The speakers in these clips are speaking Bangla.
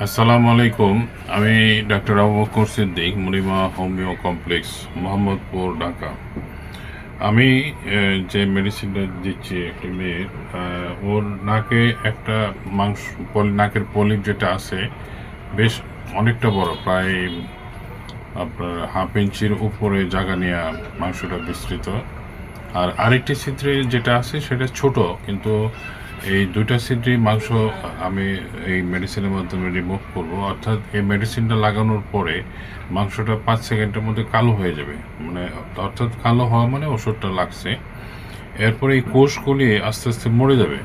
আসসালামু আলাইকুম। আমি doctor Abu Bakar Siddique Munima homeo complex, Mohammadpur, Dhaka. আমি যে মেডিসিনটা দিচ্ছি একটি মেয়ের ওর নাকে একটা মাংস নাকের পলিপ যেটা আছে, বেশ অনেকটা বড়, প্রায় আপনার হাফ ইঞ্চির উপরে জায়গা নিয়ে মাংসটা বিস্তৃত। আর আরেকটি ছিদ্রে যেটা আছে সেটা ছোট, কিন্তু এই দুইটা ছিদ্রে মাংস আমি এই মেডিসিনের মাধ্যমে রিমুভ করব। অর্থাৎ এই মেডিসিনটা লাগানোর পরে মাংসটা পাঁচ সেকেন্ডের মধ্যে কালো হয়ে যাবে। মানে অর্থাৎ কালো হওয়া মানে ওষুধটা লাগছে। এরপরে এই কোষগুলি আস্তে আস্তে মরে যাবে।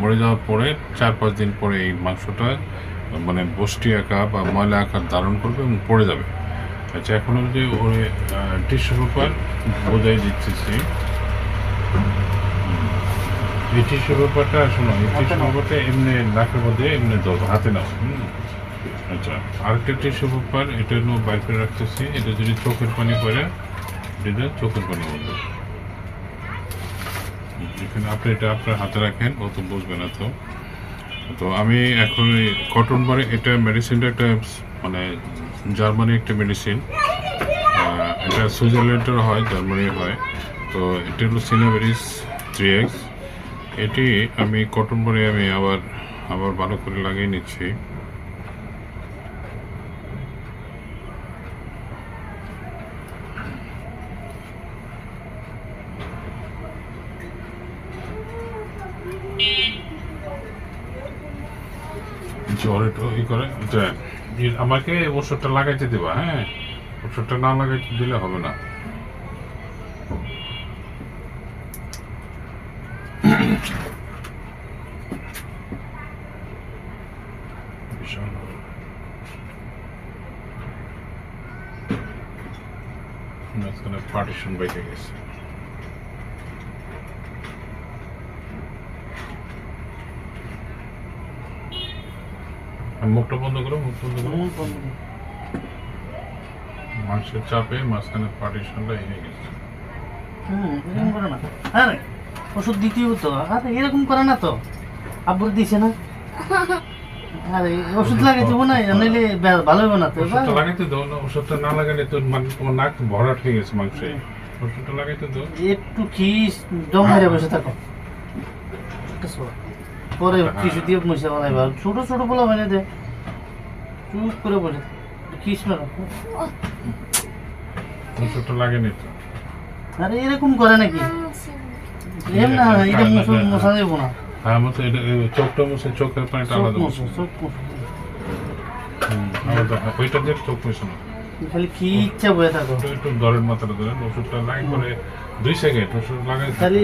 মরে যাওয়ার পরে চার পাঁচ দিন পরে এই মাংসটা মানে বষ্টি আকার বা ময়লা আকার ধারণ করবে এবং পড়ে যাবে। আচ্ছা এখন যে ওরে টিস্যু পেপার বোঝাই দিচ্ছে দিতেছি। টিস্যু পেপারটা শোনো এই টিস্যু পেপারটা এমনি নাকের মধ্যে এমনি দাও হাতে নাও। আচ্ছা আরেকটা টিস্যু পেপার এটা জন্য বাইর করে রাখতেছি। এটা যদি চোখের পানি পরে এটা চোখের পানি মধ্যে এখানে আপনি এটা আপনার হাতে রাখেন ও তো বুঝবে না তো। তো আমি এখন কটন বারে এটা মেডিসিনটা একটা মানে জার্মানি একটা মেডিসিন এটা সুইজারল্যান্ডের হয় জার্মানি হয়। তো এটা হলো সিনাবেরিস থ্রি এক্স এটি আমি কটন বারে আমি আবার আবার ভালো করে লাগিয়ে নিচ্ছি। ই করে আমাকে ওষুধটা লাগাইতে দেবা হ্যাঁ? ওষুধটা না লাগাইতে দিলে হবে না। মাঝখানে পার্টিশন বেঁকে গেছে মুখটা বন্ধ করো মুখ বন্ধ করো মাংসের চাপে মাঝখানে পার্টিশনটা হয়ে গেছে হুম, করে না আরে ওষুধ হতো। আরে এরকম করে না তো। আব্বুর দিছে না? আরে ওষুধ লাগাই দেবো না নইলে ভালো হবে না তো। ওষুধটা লাগাইতে দাও না ওষুধটা না লাগালে তোর মানে তোমার নাক ভরাট হয়ে গেছে মাংসে ওষুধটা লাগাইতে দাও একটু খিস দম মেরে বসে থাকো। পরে কিছু দিয়ে মুছে বানাইবা ছোট ছোট বলা বানিয়ে দে চুপ করে বসে। একটু খিস ওষুধটা লাগে নি তো। আরে এরকম করে নাকি? এম না এটা মুছে মশা দেবো না। হ্যাঁ এটা চোখটা মুছে চোখের পানিটা চোখ আলাদা মুছো চোখ মুছো হুম, আলাদা হ্যাঁ, ওইটা দিয়ে চোখ না। খালি কি ইচ্ছা বয়ে থাকো। একটু একটু দরের মাথাটা ধরেন ওষুধটা লাগাই করে দুই সেকেন্ড ওষুধ লাগাই খালি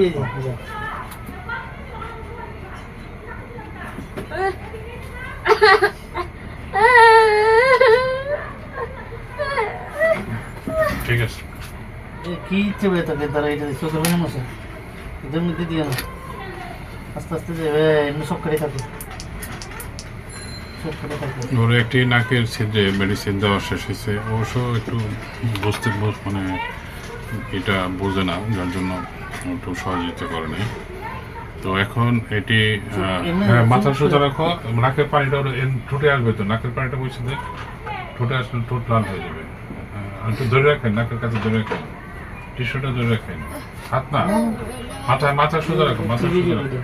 ঠিক আছে। এ কি ইচ্ছে বয়ে থাকে তারা এটা চোখে মনে মশা এদের মধ্যে দিও না। আস্তে আস্তে যাবে এমনি সব কেটে থাকে। ওর একটি নাকের ছিদ্রে মেডিসিন দেওয়া শেষ হয়েছে। অবশ্য একটু বুঝতে বুঝ- মানে এটা বোঝে না যার জন্য একটু সহযোগিতা করে নাই। তো এখন এটি হ্যাঁ মাথা সোজা রাখো। নাকের পানিটা ঠোঁটে আসবে তো নাকের পানিটা বসে দেয় ঠোঁটে আসলে ঠোঁট লাল হয়ে যাবে। হ্যাঁ, আর একটু ধরে রাখেন নাকের কাছে ধরে রাখেন। টিস্যুটা ধরে রাখেন। হাত না। মাথা মাথা সোজা রাখো মাথা সোজা রাখো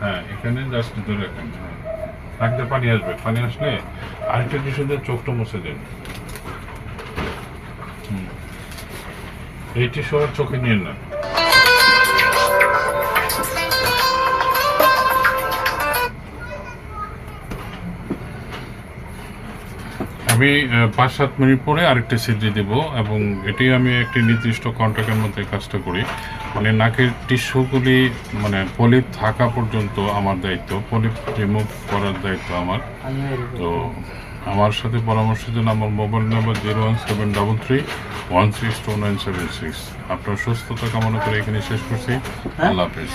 হ্যাঁ এখানে জাস্ট ধরে রাখেন রাখতে পানি আসবে পানি আসলে আরেকটা কিছু দিয়ে চোখটা মুছে দেন। এইটি সবার চোখে নিয়ে না আমি পাঁচ সাত মিনিট পরে আরেকটা সিদ্ধি দেব এবং এটি আমি একটি নির্দিষ্ট কন্ট্রাক্টের মধ্যে কাজটা করি। মানে নাকের টিস্যুগুলি মানে পলিপ থাকা পর্যন্ত আমার দায়িত্ব পলিপ রিমুভ করার দায়িত্ব আমার। তো আমার সাথে পরামর্শের জন্য আমার mobile number zero one seven double three one six two nine seven six আপনার সুস্থতা কামনা করে এখানে শেষ করছি। আল্লাহ হাফিজ।